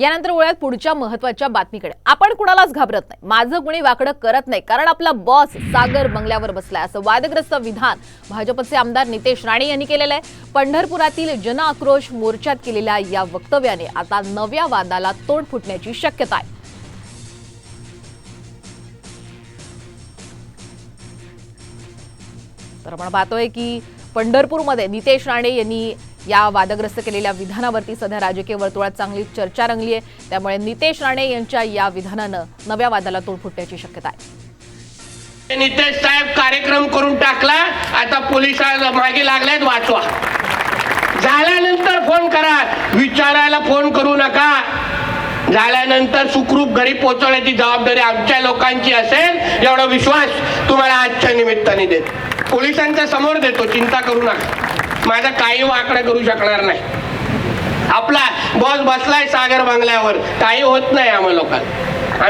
यानंतर वळूयात पुढच्या महत्त्वाच्या बातमीकडे. आपण कुणालाच घाबरत नाही. माझं कुणी वाकडं करत नाही. कारण आपला बॉस सागर बंगल्यावर बसलाय. असं वादग्रस्त विधान भाजपचे आमदार नितेश राणे यांनी केलेलं आहे. पंढरपुरातील जन आक्रोश मोर्चात केलेल्या या वक्तव्याने आता नव्या वादाला तोंड फुटण्याची शक्यता आहे. तर आपण पाहतोय की पंढरपूरमध्ये नितेश राणे यांनी या वादग्रस्त केलेल्या विधानावरती सध्या राजकीय वर्तुळात चांगली चर्चा रंगली आहे. त्यामुळे नितेश राणे यांच्या या विधानानं नव्या वादाला तोंड फुटण्याची शक्यता आहे. नितेश साहेब कार्यक्रम करून टाकला. आता पोलीस मागे लागल्यात वाचवा. झाल्यानंतर फोन करा. विचारायला फोन करू नका. झाल्यानंतर सुखरूप घरी पोहोचवण्याची जबाबदारी आमच्या लोकांची असेल एवढा विश्वास तुम्हाला आजच्या निमित्ताने देत. पोलिसांच्या समोर देतो चिंता करू नका. माझा काही वाकडं करू शकणार नाही. आपला बॉस बसलाय सागर बंगल्यावर. काही होत नाही आम्हा लोकांना.